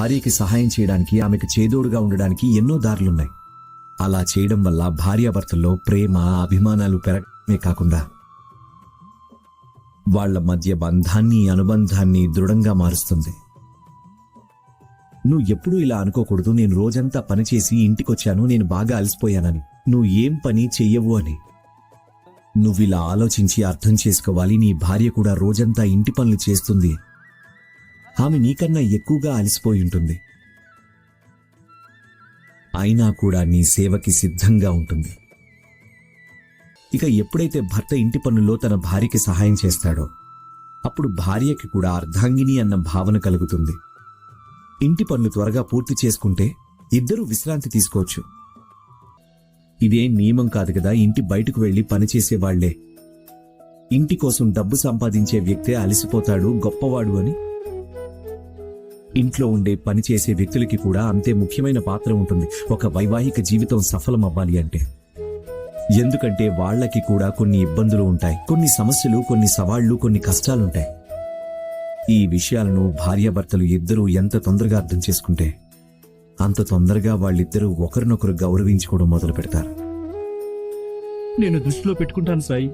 భార్యకి సహాయం చేయడానికి ఆమెకు చేదోడుగా ఉండడానికి ఎన్నో దారులున్నాయి. అలా చేయడం వల్ల భార్యాభర్తల్లో ప్రేమ అభిమానాలు పెరగడమే కాకుండా వాళ్ళ మధ్య బంధాన్ని అనుబంధాన్ని దృఢంగా మారుస్తుంది. నువ్వు ఎప్పుడూ ఇలా అనుకోకూడదు. నేను రోజంతా పనిచేసి ఇంటికొచ్చాను. నేను బాగా అలసిపోయానని. నువ్వు ఏం పని చెయ్యవు అని. నువ్విలా ఆలోచించి అర్థం చేసుకోవాలి. నీ భార్య కూడా రోజంతా ఇంటి పనులు చేస్తుంది. ఆమె నీకన్నా ఎక్కువగా అలసిపోయి ఉంటుంది. అయినా కూడా నీ సేవకి సిద్ధంగా ఉంటుంది. ఇక ఎప్పుడైతే భర్త ఇంటి పనుల్లో తన భార్యకి సహాయం చేస్తాడో అప్పుడు భార్యకి కూడా అర్ధాంగిని అన్న భావన కలుగుతుంది. ఇంటి పనులు త్వరగా పూర్తి చేసుకుంటే ఇద్దరూ విశ్రాంతి తీసుకోవచ్చు. ఇదేం నియమం కాదు కదా ఇంటి బయటకు వెళ్ళి. పనిచేసేవాళ్ళే ఇంటి కోసం డబ్బు సంపాదించే వ్యక్తే అలసిపోతాడు గొప్పవాడు అని ఇంట్లో ఉండే పనిచేసే వ్యక్తులకి కూడా అంతే ముఖ్యమైన పాత్ర ఉంటుంది. ఒక వైవాహిక జీవితం సఫలం అవ్వాలి అంటే. ఎందుకంటే వాళ్ళకి కూడా కొన్ని ఇబ్బందులు ఉంటాయి. కొన్ని సమస్యలు కొన్ని సవాళ్ళు కొన్ని కష్టాలుంటాయి. ఈ విషయాలను భార్యాభర్తలు ఇద్దరూ ఎంత తొందరగా అర్థం చేసుకుంటే అంత తొందరగా వాళ్ళిద్దరూ ఒకరినొకరు గౌరవించుకోవడం మొదలు పెడతారు నేను దృష్టిలో పెట్టుకుంటాను సాయి.